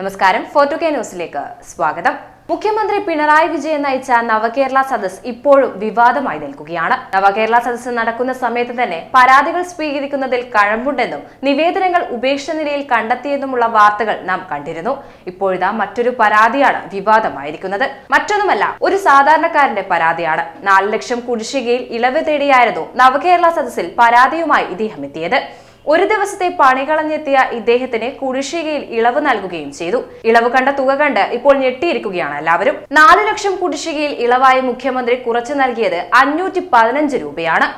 നമസ്കാരം. ഫോർട്ടു കെ ന്യൂസിലേക്ക് സ്വാഗതം. മുഖ്യമന്ത്രി പിണറായി വിജയൻ നയിച്ച നവകേരള സദസ് ഇപ്പോഴും വിവാദമായി നിൽക്കുകയാണ്. നവകേരള സദസ് നടക്കുന്ന സമയത്ത് തന്നെ പരാതികൾ സ്വീകരിക്കുന്നതിൽ കഴമ്പുണ്ടെന്നും നിവേദനങ്ങൾ ഉപേക്ഷിച്ച നിലയിൽ കണ്ടെത്തിയെന്നുമുള്ള വാർത്തകൾ നാം കണ്ടിരുന്നു. ഇപ്പോഴിതാ മറ്റൊരു പരാതിയാണ് വിവാദമായിരിക്കുന്നത്. മറ്റൊന്നുമല്ല ഒരു സാധാരണക്കാരന്റെ പരാതിയാണ്. നാല് ലക്ഷം കുടിശ്ശികയിൽ ഇളവ് തേടിയായിരുന്നു നവകേരള സദസ്സിൽ പരാതിയുമായി ഇദ്ദേഹം എത്തിയത്. ഒരു ദിവസത്തെ പണി കളഞ്ഞെത്തിയ ഇദ്ദേഹത്തിന് കുടിശ്ശികയിൽ ഇളവ് നൽകുകയും ചെയ്തു. ഇളവ് കണ്ട തുക കണ്ട് ഇപ്പോൾ ഞെട്ടിയിരിക്കുകയാണ് എല്ലാവരും. നാല് ലക്ഷം കുടിശ്ശികയിൽ ഇളവായി മുഖ്യമന്ത്രി കുറച്ചു നൽകിയത് അഞ്ഞൂറ്റി പതിനഞ്ച് രൂപയാണ്.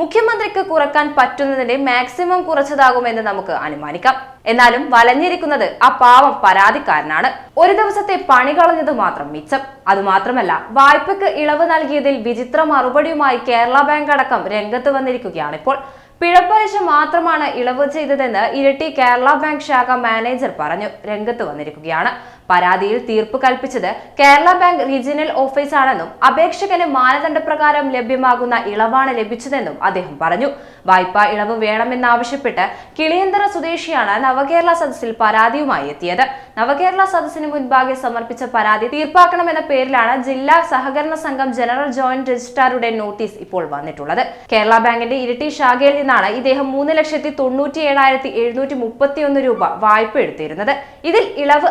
മുഖ്യമന്ത്രിക്ക് കുറയ്ക്കാൻ പറ്റുന്നതിന്റെ മാക്സിമം കുറച്ചതാകുമെന്ന് നമുക്ക് അനുമാനിക്കാം. എന്നാലും വലഞ്ഞിരിക്കുന്നത് ആ പാവം പരാതിക്കാരനാണ്. ഒരു ദിവസത്തെ പണി കളഞ്ഞത് മാത്രം മിച്ചം. അതുമാത്രമല്ല വായ്പയ്ക്ക് ഇളവ് നൽകിയതിൽ വിചിത്ര മറുപടിയുമായി കേരള ബാങ്ക് അടക്കം രംഗത്ത് വന്നിരിക്കുകയാണ് ഇപ്പോൾ. പിഴപ്പലിശ മാത്രമാണ് ഇളവ് ചെയ്തതെന്ന് ഇരട്ടി കേരള ബാങ്ക് ശാഖ മാനേജർ പറഞ്ഞു. രംഗത്ത് വന്നിരിക്കുകയാണ്. പരാതിയിൽ തീർപ്പ് കൽപ്പിച്ചത് കേരള ബാങ്ക് റീജിയണൽ ഓഫീസാണെന്നും അപേക്ഷകന് മാനദണ്ഡപ്രകാരം ലഭ്യമാകുന്ന ഇളവാണ് ലഭിച്ചതെന്നും അദ്ദേഹം പറഞ്ഞു. വായ്പാ ഇളവ് വേണമെന്നാവശ്യപ്പെട്ട് കിളിയന്തറ സ്വദേശിയാണ് നവകേരള സദസ്സിൽ പരാതിയുമായി എത്തിയത്. നവകേരള സദസ്സിന് മുൻപാകെ സമർപ്പിച്ച പരാതി തീർപ്പാക്കണമെന്ന പേരിലാണ് ജില്ലാ സഹകരണ സംഘം ജനറൽ ജോയിന്റ് രജിസ്ട്രാറുടെ നോട്ടീസ് ഇപ്പോൾ വന്നിട്ടുള്ളത്. കേരള ബാങ്കിന്റെ ഇരട്ടി ശാഖയിൽ നിന്നാണ് ഇദ്ദേഹം മൂന്ന് ലക്ഷത്തി തൊണ്ണൂറ്റി ഏഴായിരത്തി എഴുന്നൂറ്റി മുപ്പത്തിയൊന്ന് രൂപ വായ്പ എടുത്തിരുന്നത്. ഇതിൽ ഇളവ്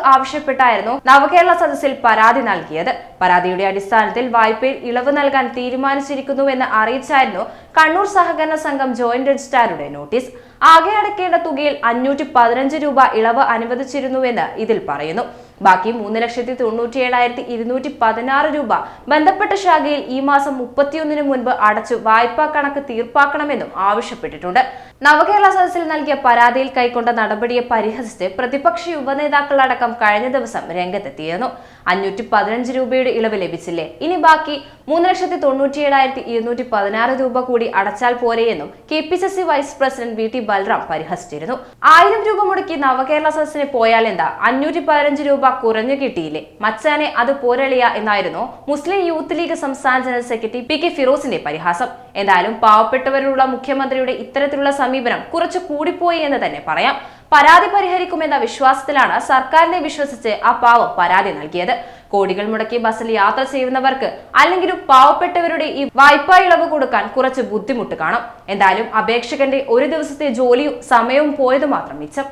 ആവശ്യപ്പെട്ടായിരുന്നു നവകേരള സദസ്സിൽ പരാതി നൽകിയത്. പരാതിയുടെ അടിസ്ഥാനത്തിൽ വായ്പയിൽ ഇളവ് നൽകാൻ തീരുമാനിച്ചിരിക്കുന്നുവെന്ന് അറിയിച്ചായിരുന്നു കണ്ണൂർ സഹകരണ സംഘം ജോയിന്റ് രജിസ്ട്രാറുടെ നോട്ടീസ്. ആകെ അടയ്ക്കേണ്ട തുകയിൽ അഞ്ഞൂറ്റി പതിനഞ്ച് രൂപ ഇളവ് അനുവദിച്ചിരുന്നുവെന്ന് ഇതിൽ പറയുന്നു. ബാക്കി മൂന്ന് ലക്ഷത്തി തൊണ്ണൂറ്റി ഏഴായിരത്തി ഇരുന്നൂറ്റി പതിനാറ് രൂപ ബന്ധപ്പെട്ട ശാഖയിൽ ഈ മാസം മുപ്പത്തിയൊന്നിന് മുൻപ് അടച്ചു വായ്പാ കണക്ക് തീർപ്പാക്കണമെന്നും ആവശ്യപ്പെട്ടിട്ടുണ്ട്. നവകേരള സദസ്സിൽ നൽകിയ പരാതിയിൽ കൈക്കൊണ്ട നടപടിയെ പരിഹസിച്ച് പ്രതിപക്ഷ ഉപനേതാക്കളടക്കം കഴിഞ്ഞ ദിവസം രംഗത്തെത്തിയിരുന്നു. അഞ്ഞൂറ്റി പതിനഞ്ച് രൂപയുടെ ഇളവ് ലഭിച്ചില്ലേ? ഇനി ബാക്കി മൂന്ന് ലക്ഷത്തി തൊണ്ണൂറ്റി ഏഴായിരത്തി ഇരുന്നൂറ്റി പതിനാറ് രൂപ കൂടി അടച്ചാൽ പോരെയെന്നും K P C C vice president V T Balram പരിഹസിച്ചിരുന്നു. ആയിരം രൂപ മുടക്കി നവകേരള സദസ്സിന് പോയാൽ എന്താ? അഞ്ഞൂറ്റി പതിനഞ്ച് രൂപ കുറഞ്ഞു കിട്ടിയില്ലേ? മച്ചാനെ അത് പോരളിയ എന്നായിരുന്നു മുസ്ലിം യൂത്ത് ലീഗ് സംസ്ഥാന ജനറൽ സെക്രട്ടറി പി കെ ഫിറോസിന്റെ പരിഹാസം. എന്തായാലും പാവപ്പെട്ടവരിലുള്ള മുഖ്യമന്ത്രിയുടെ ഇത്തരത്തിലുള്ള സമീപനം കുറച്ച് കൂടിപ്പോയി എന്ന് തന്നെ പറയാം. പരാതി പരിഹരിക്കുമെന്ന വിശ്വാസത്തിലാണ് സർക്കാരിനെ വിശ്വസിച്ച് ആ പാവം പരാതി നൽകിയത്. കോടികൾ മുടക്കി ബസ്സിൽ യാത്ര ചെയ്യുന്നവർക്ക് അല്ലെങ്കിലും പാവപ്പെട്ടവരുടെ ഈ വായ്പാ ഇളവ് കൊടുക്കാൻ കുറച്ച് ബുദ്ധിമുട്ട് കാണും. എന്തായാലും അപേക്ഷകന്റെ ഒരു ദിവസത്തെ ജോലിയും സമയവും പോയത് മാത്രം മിച്ചം.